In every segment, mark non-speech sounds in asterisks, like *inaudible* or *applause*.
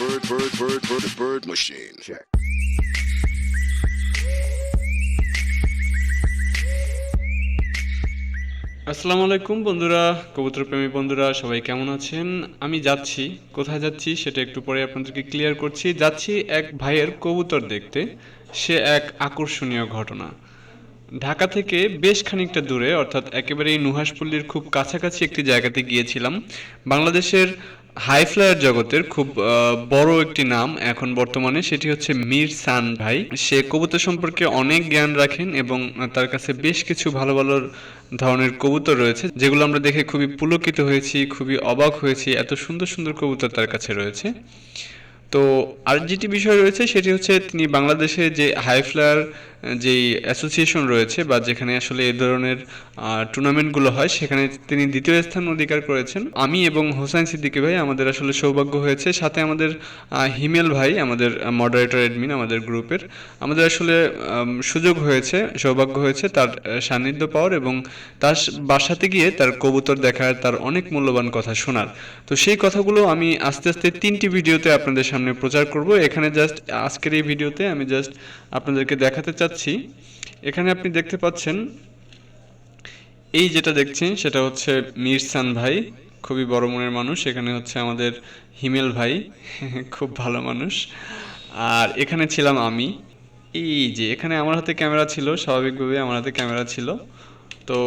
bird, bird, bird, bird, bird machine. Check. আসসালামু আলাইকুম বন্ধুরা কবুতর প্রেমী বন্ধুরা সবাই কেমন আছেন? আমি যাচ্ছি। কোথায় যাচ্ছি সেটা একটু পরে আপনাদেরকে ক্লিয়ার করছি। যাচ্ছি এক ভাইয়ের কবুতর দেখতে। সে এক আকর্ষণীয় ঘটনা। ঢাকা থেকে বেশ খানিকটা দূরে অর্থাৎ একেবারেই নুহাসপল্লির খুব কাছাকাছি একটি জায়গাতে গিয়েছিলাম। বাংলাদেশের হাই ফ্লায়ার জগতের খুব বড় একটি নাম এখন বর্তমানে, সেটি হচ্ছে মীর সান ভাই। সে কবুতর সম্পর্কে অনেক জ্ঞান রাখেন এবং তার কাছে বেশ কিছু ভালো ভালো ধরনের কবুতর রয়েছে, যেগুলো আমরা দেখে খুবই পুলকিত হয়েছি, খুবই অবাক হয়েছি, এত সুন্দর সুন্দর কবুতর তার কাছে রয়েছে। তো আর যেটি বিষয় রয়েছে, সেটি হচ্ছে তিনি বাংলাদেশে যে হাই ফ্লায়ার যেই অ্যাসোসিয়েশন রয়েছে বা যেখানে আসলে এই ধরনের টুর্নামেন্টগুলো হয়, সেখানে তিনি দ্বিতীয় স্থান অধিকার করেছেন। আমি এবং হোসাইন সিদ্দিকী ভাই আমাদের আসলে সৌভাগ্য হয়েছে। সাথে আমাদের হিমেল ভাই, আমাদের মডারেটর অ্যাডমিন আমাদের গ্রুপের আমাদের আসলে সুযোগ হয়েছে, সৌভাগ্য হয়েছে তার সান্নিধ্য পাওয়ার এবং তার বাসাতে গিয়ে তার কবুতর দেখার তার অনেক মূল্যবান কথা শোনার। তো সেই কথাগুলো আমি আস্তে আস্তে তিনটি ভিডিওতে আপনাদের সামনে প্রচার করব। এখানে জাস্ট আজকের এই ভিডিওতে আমি জাস্ট আপনাদেরকে দেখাতে চাচ্ছি এখানে আপনি দেখতে পাচ্ছেন, এই যেটা দেখছেন সেটা হচ্ছে মিরসান ভাই, খুবই বড় মনের মানুষ। এখানে হচ্ছে আমাদের হিমেল ভাই, *laughs* খুব ভালো মানুষ। আর এখানে ছিলাম আমি। এই যে, এখানে আমার হাতে ক্যামেরা ছিল স্বাভাবিকভাবে আমার হাতে ক্যামেরা ছিল। তো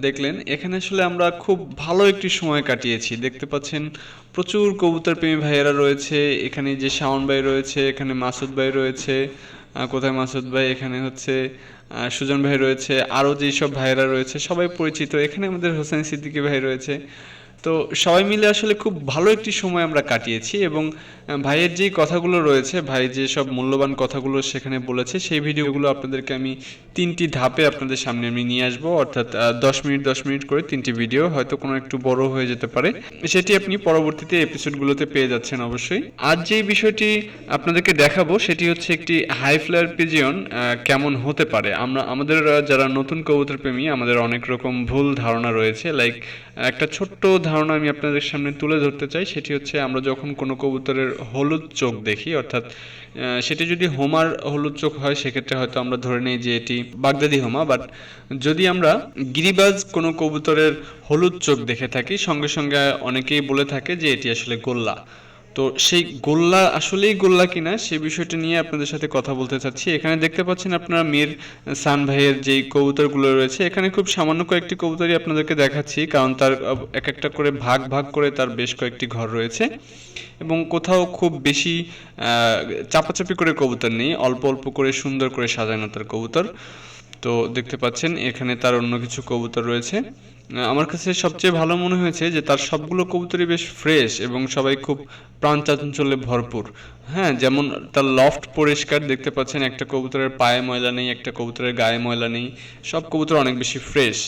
দেখলেন, এখানে আসলে আমরা খুব ভালো একটি সময় কাটিয়েছি। দেখতে পাচ্ছেন, প্রচুর কবুতর প্রেমী ভাইয়েরা রয়েছে। এখানে যে শাওন ভাই রয়েছে, এখানে মাসুদ ভাই রয়েছে। কোথায় মাসুদ ভাই? এখানে হচ্ছে সুজন ভাই রয়েছে, আরও যেই সব ভাইয়েরা রয়েছে, সবাই পরিচিত। এখানে আমাদের হোসেন সিদ্দিকী ভাই রয়েছে। তো সবাই মিলে আসলে খুব ভালো একটি সময় আমরা কাটিয়েছি এবং ভাইয়ের যেই কথাগুলো রয়েছে, ভাই যে সব মূল্যবান কথাগুলো সেখানে বলেছে, সেই ভিডিওগুলো আপনাদেরকে আমি তিনটি ধাপে আপনাদের সামনে আমি নিয়ে আসব। অর্থাৎ দশ মিনিট দশ মিনিট করে তিনটি ভিডিও, হয়তো কোনো একটু বড় হয়ে যেতে পারে। সেটি আপনি পরবর্তীতে এপিসোডগুলোতে পেয়ে যাচ্ছেন অবশ্যই। আজ যে বিষয়টি আপনাদেরকে দেখাবো, সেটি হচ্ছে একটি হাই ফ্লায়ার পিজিয়ন কেমন হতে পারে। আমরা, আমাদের যারা নতুন কবুতর প্রেমী, আমাদের অনেক রকম ভুল ধারণা রয়েছে। লাইক, একটা ছোট্ট ধারণা আমি আপনাদের সামনে তুলে ধরতে চাই, সেটি হচ্ছে আমরা যখন কোনো কবুতরের হলুদ চোখ দেখি, অর্থাৎ সেটি যদি হোমার হলুদ চোখ হয়, সেক্ষেত্রে হয়তো আমরা ধরে নিই যে এটি বাগদাদি হোমা, বাট যদি আমরা গিরিবাজ কোনো কবুতরের হলুদ চোখ দেখে থাকি, সঙ্গে সঙ্গে অনেকেই বলে থাকে যে এটি আসলে গোল্লা। তো সেই গোল্লা আসলেই গোল্লা কিনা সেই বিষয়টা নিয়ে আপনাদের সাথে কথা বলতে চাচ্ছি। এখানে দেখতে পাচ্ছেন আপনারা মীর সান ভাইয়ের যেই কবুতরগুলো রয়েছে, এখানে খুব সামান্য কয়েকটি কবুতরই আপনাদেরকে দেখাচ্ছি, কারণ তার এক একটা করে ভাগ ভাগ করে তার বেশ কয়েকটি ঘর রয়েছে। এবং কোথাও খুব বেশি চাপাচাপি করে কবুতর নেই, অল্প অল্প করে সুন্দর করে সাজানো তার কবুতর। তো দেখতে পাচ্ছেন, এখানে তার অন্য কিছু কবুতর রয়েছে। আমার কাছে সবচেয়ে ভালো মনে হয়েছে যে তার সবগুলো কবুতরই বেশ ফ্রেশ এবং সবাই খুব প্রাণ চাঞ্চল্যে ভরপুর। হ্যাঁ যেমন তার লফট পরিষ্কার দেখতে পাচ্ছেন, একটা কবুতরের পায়ে ময়লা নেই, একটা কবুতরের গায়ে ময়লা নেই, সব কবুতর অনেক বেশি ফ্রেশ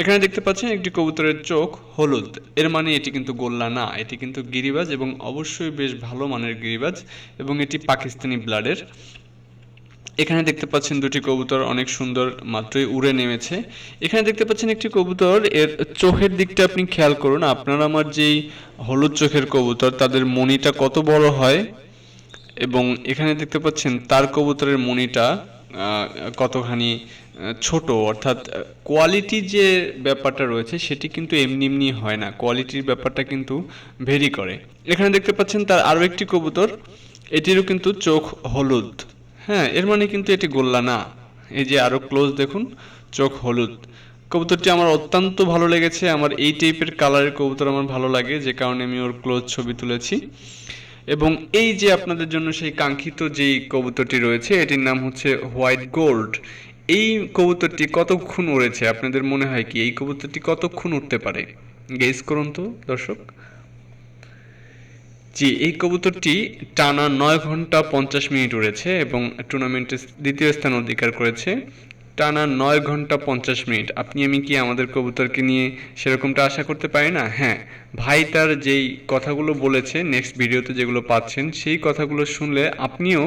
এখানে দেখতে পাচ্ছেন একটি কবুতরের চোখ হলুদ। এর মানে এটি কিন্তু গোল্লা না, এটি কিন্তু গিরিবাজ এবং অবশ্যই বেশ ভালো মানের গিরিবাজ এবং এটি পাকিস্তানি ব্লাডের এখানে দেখতে পাচ্ছেন দুটি কবুতর অনেক সুন্দর মাত্রই উড়ে নেমেছে। এখানে দেখতে পাচ্ছেন একটি কবুতর, এর চোখের দিকটা আপনি খেয়াল করুন, আপনার আমার যেই হলুদ চোখের কবুতর, তাদের মনিটা কত বড় হয়, এবং এখানে দেখতে পাচ্ছেন তার কবুতরের মনিটা কতখানি ছোট, অর্থাৎ কোয়ালিটি যে ব্যাপারটা রয়েছে, সেটি কিন্তু এমনি এমনি হয় না, কোয়ালিটির ব্যাপারটা কিন্তু ভেরি করে। এখানে দেখতে পাচ্ছেন তার আরও একটি কবুতর, এটিরও কিন্তু চোখ হলুদ। হ্যাঁ এর মানে কিন্তু এটি গোল্লা না। এই যে আরও ক্লোজ দেখুন, চোখ হলুদ। কবুতরটি আমার অত্যন্ত ভালো লেগেছে। আমার এই টাইপের কালারের কবুতর আমার ভালো লাগে, যে কারণে আমি ওর ক্লোজ ছবি তুলেছি। এবং এই যে আপনাদের জন্য সেই কাঙ্ক্ষিত যেই কবুতরটি রয়েছে, এটির নাম হচ্ছে হোয়াইট গোল্ড। এই কবুতরটি কতক্ষণ উড়েছে? আপনাদের মনে হয় কি এই কবুতরটি কতক্ষণ উঠতে পারে? গেস করুন তো, দর্শক। জি, এই কবুতরটি টানা নয় ঘণ্টা পঞ্চাশ মিনিট উড়েছে এবং টুর্নামেন্টে দ্বিতীয় স্থান অধিকার করেছে। টানা নয় ঘণ্টা পঞ্চাশ মিনিট। আপনি, আমি কি আমাদের কবুতরকে নিয়ে সেরকমটা আশা করতে পারি না? হ্যাঁ ভাই তার যেই কথাগুলো বলেছে নেক্সট ভিডিওতে যেগুলো পাচ্ছেন, সেই কথাগুলো শুনলে আপনিও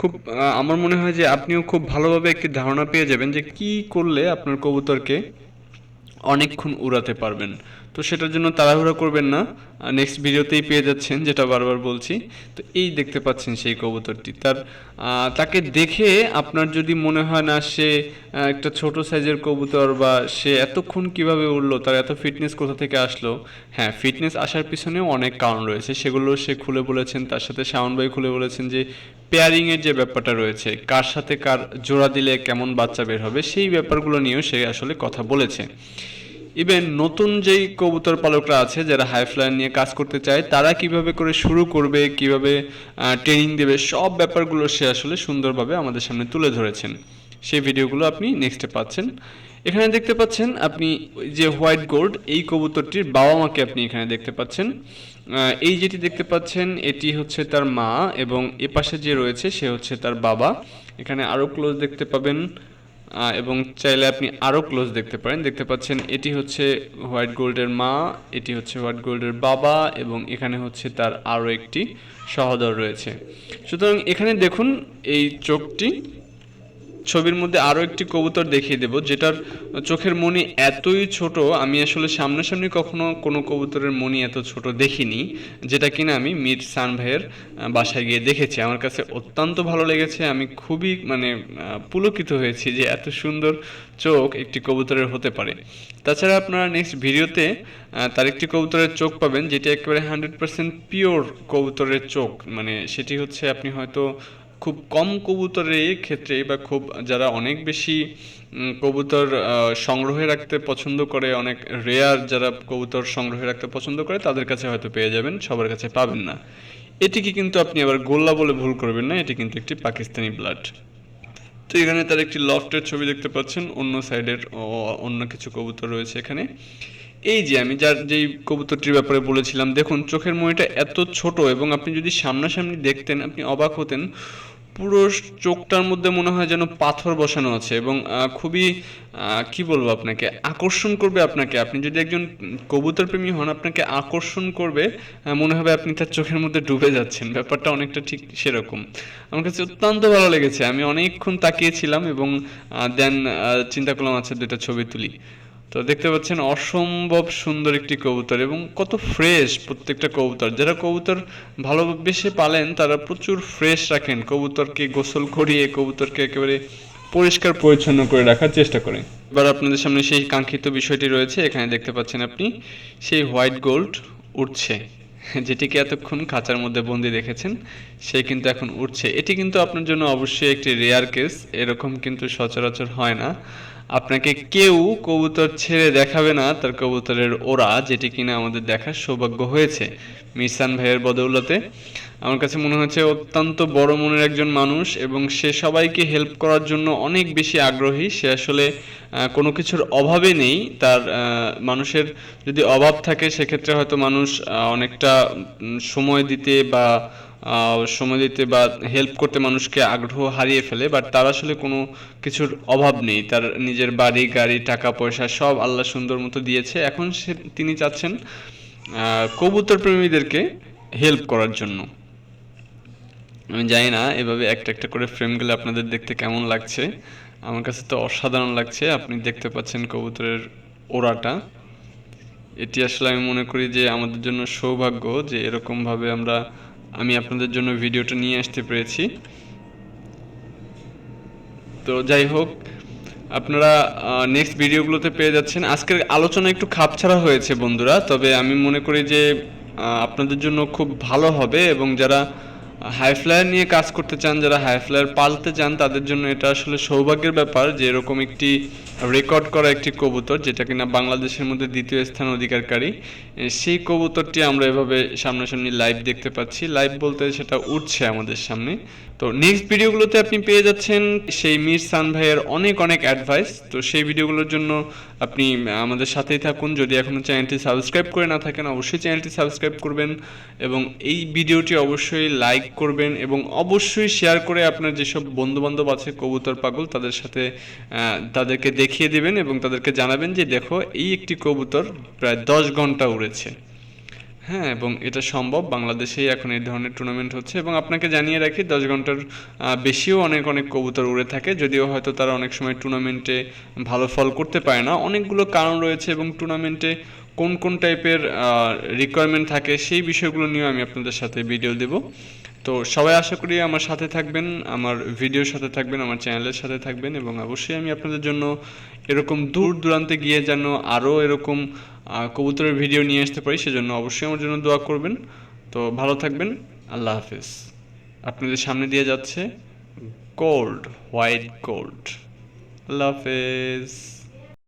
খুব আমার মনে হয় যে আপনিও খুব ভালোভাবে একটি ধারণা পেয়ে যাবেন যে কি করলে আপনার কবুতরকে অনেকক্ষণ উড়াতে পারবেন। তো সেটার জন্য তাড়াহুড়া করবেন না। নেক্সট ভিডিওতেই পেয়ে যাচ্ছেন, যেটা বারবার বলছি। তো এই দেখতে পাচ্ছেন সেই কবুতরটি। তার তাকে দেখে আপনার যদি মনে হয় না সে একটা ছোট সাইজের কবুতর বা সে এতক্ষণ কীভাবে উঠল তার এত ফিটনেস কোথা থেকে আসলো? হ্যাঁ ফিটনেস আসার পিছনেও অনেক কারণ রয়েছে। সেগুলো সে খুলে বলেছেন, তার সাথে শাওন ভাই খুলে বলেছেন যে পেয়ারিং এর যে ব্যাপারটা রয়েছে, কার সাথে কার জোড়া দিলে কেমন বাচ্চা বের হবে, সেই ব্যাপারগুলো নিয়েও সে আসলে কথা বলেছে। ইভেন নতুন যেই কবুতর পালকরা আছে, যারা হাই ফ্লায়ার নিয়ে কাজ করতে চায়, তারা কীভাবে করে শুরু করবে, কীভাবে ট্রেনিং দেবে, সব ব্যাপারগুলো সে আসলে সুন্দরভাবে আমাদের সামনে তুলে ধরেছেন। সেই ভিডিওগুলো আপনি নেক্সটে পাচ্ছেন। এখানে দেখতে পাচ্ছেন আপনি যে হোয়াইট গোল্ড, এই কবুতরটির বাবা মাকে আপনি এখানে দেখতে পাচ্ছেন। এই যেটি দেখতে পাচ্ছেন, এটি হচ্ছে তার মা এবং এপাশে যে রয়েছে, সে হচ্ছে তার বাবা। এখানে আরও ক্লোজ দেখতে পাবেন এবং চাইলে আপনি আরও ক্লোজ দেখতে পারেন। দেখতে পাচ্ছেন এটি হচ্ছে হোয়াইট গোল্ডের মা, এটি হচ্ছে হোয়াইট গোল্ডের বাবা এবং এখানে হচ্ছে তার আরও একটি সহদর রয়েছে। সুতরাং এখানে দেখুন এই চোখটি ছবির মধ্যে আরও একটি কবুতর দেখিয়ে দেব, যেটার চোখের মনি এতই ছোট, আমি আসলে সামনাসামনি কখনো কোনো কবুতরের মনি এত ছোট দেখিনি, যেটা কিনা আমি মির সান ভাইয়ের বাসায় গিয়ে দেখেছি। আমার কাছে অত্যন্ত ভালো লেগেছে, আমি খুবই মানে পুলকিত হয়েছি যে এত সুন্দর চোখ একটি কবুতরের হতে পারে। তাছাড়া আপনারা নেক্সট ভিডিওতে তার একটি কবুতরের চোখ পাবেন, যেটি একেবারে হান্ড্রেড পার্সেন্ট পিওর কবুতরের চোখ। মানে সেটি হচ্ছে আপনি হয়তো খুব কম কবুতরের ক্ষেত্রে বা খুব যারা অনেক বেশি কবুতর সংগ্রহে রাখতে পছন্দ করে, অনেক রেয়ার যারা কবুতর সংগ্রহে রাখতে পছন্দ করে, তাদের কাছে হয়তো পেয়ে যাবেন, সবার কাছে পাবেন না। এটিকে কিন্তু আপনি আবার গোল্লা বলে ভুল করবেন না, এটি কিন্তু একটি পাকিস্তানি ব্লাড তো এখানে তার একটি লফটের ছবি দেখতে পাচ্ছেন, অন্য সাইডের অন্য কিছু কবুতর রয়েছে এখানে। এই যে আমি যার যেই কবুতরটির ব্যাপারে বলেছিলাম, দেখুন, চোখের মনিটা এত ছোট এবং আপনি যদি সামনাসামনি দেখতেন, আপনি অবাক হতেন পুরো চোখটার মধ্যে মনে হয় যেন পাথর বসানো আছে এবং খুবই কি বলব আপনাকে, আকর্ষণ করবে আপনাকে। আপনি যদি একজন কবুতর প্রেমী হন, আপনাকে আকর্ষণ করবে মনে হবে আপনি তার চোখের মধ্যে ডুবে যাচ্ছেন। ব্যাপারটা অনেকটা ঠিক সেরকম। আমার কাছে অত্যন্ত ভালো লেগেছে। আমি অনেকক্ষণ তাকিয়েছিলাম এবং দেন চিন্তা করলাম আচ্ছা দুটো ছবি তুলি। তো দেখতে পাচ্ছেন অসম্ভব সুন্দর একটি কবুতর এবং কত ফ্রেশ প্রত্যেকটা কবুতর। যারা কবুতর ভালোবেসে পালেন, তারা প্রচুর ফ্রেশ রাখেন। কবুতরকে গোসল করিয়ে, কবুতরকে একেবারে পরিষ্কার পরিচ্ছন্ন করে রাখার চেষ্টা করেন। এবার আপনাদের সামনে সেই কাঙ্ক্ষিত বিষয়টি রয়েছে। এখানে দেখতে পাচ্ছেন আপনি সেই হোয়াইট গোল্ড উঠছে যেটিকে এতক্ষণ খাঁচার মধ্যে বন্দি দেখেছেন, সে কিন্তু এখন উঠছে এটি কিন্তু আপনার জন্য অবশ্যই একটি রেয়ার কেস এরকম কিন্তু সচরাচর হয় না। আপনাকে কেউ কবুতর ছেড়ে দেখাবে না, তার কবুতরের ওরা যেটি কিনা আমাদের দেখার সৌভাগ্য হয়েছে। মিসান ভাইয়ের বদৌলতে, আমার কাছে মনে হচ্ছে অত্যন্ত বড় মনের একজন মানুষ এবং সে সবাইকে হেল্প করার জন্য অনেক বেশি আগ্রহী। সে আসলে কোনো কিছুর অভাবে নেই। তার মানুষের যদি অভাব থাকে, সেক্ষেত্রে হয়তো মানুষ অনেকটা সময় দিতে বা সময় দিতে বা হেল্প করতে মানুষকে আগ্রহ হারিয়ে ফেলে বাট তার আসলে কোনো কিছুর অভাব নেই। তার নিজের বাড়ি, গাড়ি, টাকা, পয়সা সব আল্লাহ সুন্দর মতো দিয়েছে। এখন সে, তিনি চাচ্ছেন কবুতর প্রেমীদেরকে হেল্প করার জন্য। আমি জানি না এভাবে একটা একটা করে ফ্রেমগুলো আপনাদের দেখতে কেমন লাগছে। আমার কাছে তো অসাধারণ লাগছে। আপনি দেখতে পাচ্ছেন কবুতরের ওড়াটা। এটি আসলে আমি মনে করি যে আমাদের জন্য সৌভাগ্য যে এরকমভাবে আমরা আমি আপনাদের জন্য ভিডিওটা নিয়ে আসতে পেরেছি। তো যাই হোক, আপনারা নেক্সট ভিডিওগুলোতে পেয়ে যাচ্ছেন। আজকের আলোচনা একটু খাপ ছাড়া হয়েছে বন্ধুরা, তবে আমি মনে করি যে আপনাদের জন্য খুব ভালো হবে এবং যারা হাই ফ্লায়ার নিয়ে কাজ করতে চান, যারা হাই ফ্লায়ার পালতে চান, তাদের জন্য এটা আসলে সৌভাগ্যের ব্যাপার যে এরকম একটি রেকর্ড করা একটি কবুতর, যেটা কিনা বাংলাদেশের মধ্যে দ্বিতীয় স্থান অধিকারকারী। সেই কবুতরটি আমরা এভাবে সামনাসামনি লাইভ দেখতে পাচ্ছি। লাইভ বলতে সেটা উঠছে আমাদের সামনে। তো নেক্সট ভিডিওগুলোতে আপনি পেয়ে যাচ্ছেন সেই মির সান ভাইয়ের অনেক অনেক অ্যাডভাইস তো সেই ভিডিওগুলোর জন্য আপনি আমাদের সাথেই থাকুন। যদি এখনও চ্যানেলটি সাবস্ক্রাইব করে না থাকেন, অবশ্যই চ্যানেলটি সাবস্ক্রাইব করবেন এবং এই ভিডিওটি অবশ্যই লাইক করবেন এবং অবশ্যই শেয়ার করে আপনার যেসব বন্ধুবান্ধব আছে, কবুতর, পাগল, তাদের সাথে তাদেরকে দেখিয়ে দেবেন এবং তাদেরকে জানাবেন যে দেখো, এই একটি কবুতর প্রায় দশ ঘণ্টা উড়েছে। হ্যাঁ এবং এটা সম্ভব। বাংলাদেশেই এখন এই ধরনের টুর্নামেন্ট হচ্ছে এবং আপনাকে জানিয়ে রাখি, দশ ঘণ্টার বেশিও অনেক অনেক কবুতর উড়ে থাকে, যদিও হয়তো তারা অনেক সময় টুর্নামেন্টে ভালো ফল করতে পারে না। অনেকগুলো কারণ রয়েছে এবং টুর্নামেন্টে কোন কোন টাইপের রিকোয়ারমেন্ট থাকে সেই বিষয়গুলো নিয়েও আমি আপনাদের সাথে ভিডিও দেব। তো সবাই আশা করি আমার সাথে থাকবেন, আমার ভিডিওর সাথে থাকবেন, আমার চ্যানেলের সাথে থাকবেন এবং অবশ্যই আমি আপনাদের জন্য এরকম দূর দূরান্তে গিয়ে যেন আরও এরকম কবুতরের ভিডিও নিয়ে আসতে পারি, সেজন্য অবশ্যই আমার জন্য দোয়া করবেন। তো ভালো থাকবেন, আল্লাহ হাফেজ। আপনাদের সামনে দিয়ে যাচ্ছে গোল্ড হোয়াইট গোল্ড আল্লাহ হাফেজ।